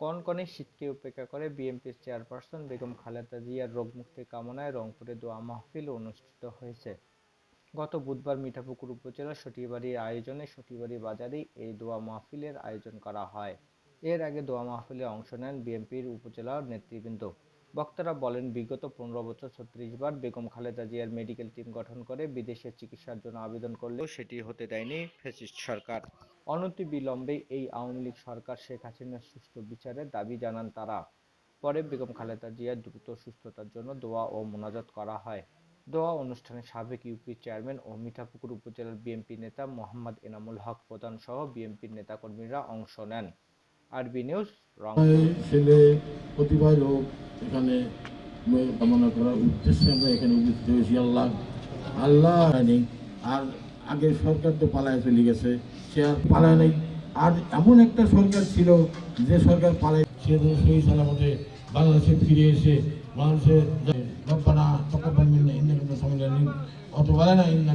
কনকনে শীতকে উপেক্ষা করে বিএনপির চেয়ারপারসন বেগম খালেদা জিয়ার রোগমুক্তি কামনায় রংপুরে দোয়া মাহফিল অনুষ্ঠিত হয়েছে। গত বুধবার মিঠাপুকুর উপজেলার সটিবাড়ির আয়োজনে সটিবাড়ি বাজারেই এই দোয়া মাহফিলের আয়োজন করা হয়। এর আগে দোয়া মাহফিলে অংশ নেন বিএনপির উপজেলা নেতৃবৃন্দ। বক্তারা বলেন, বিগত পনেরো বছর ছত্রিশ বার বেগম খালেদা জিয়ার মেডিকেল টিম গঠন করে বিদেশে চিকিৎসার জন্য আবেদন করলেও সেটি হতে দেয়নি ফ্যাসিস্ট সরকার। অনতি বিলম্বে এই আওয়ামী লীগ সরকার শেখ হাসিনার সুষ্ঠু বিচারের দাবি জানান তারা। পরে বেগম খালেদা জিয়ার দ্রুত সুস্থতার জন্য দোয়া ও মোনাজাত করা হয়। দোয়া অনুষ্ঠানে সাবেক ইউপি চেয়ারম্যান ও মিঠাপুকুর উপজেলার বিএনপি নেতা মোহাম্মদ এনামুল হক প্রধান সহ বিএনপির নেতাকর্মীরা অংশ নেন। আরবি নিউজ আমার ছেলে প্রতিভা লোক, এখানে কামনা করার উদ্দেশ্যে আমরা এখানে উপস্থিত হয়েছি। আল্লাহ আল্লাহ আর আগের সরকার তো পালায় চলে গেছে, সে আর পালায় নাই। আর এমন একটা সরকার ছিল যে সরকার পালায়, সে সহি সালামতে বাংলাদেশে ফিরে এসে মানুষের আলিম অত না ইন্নাকা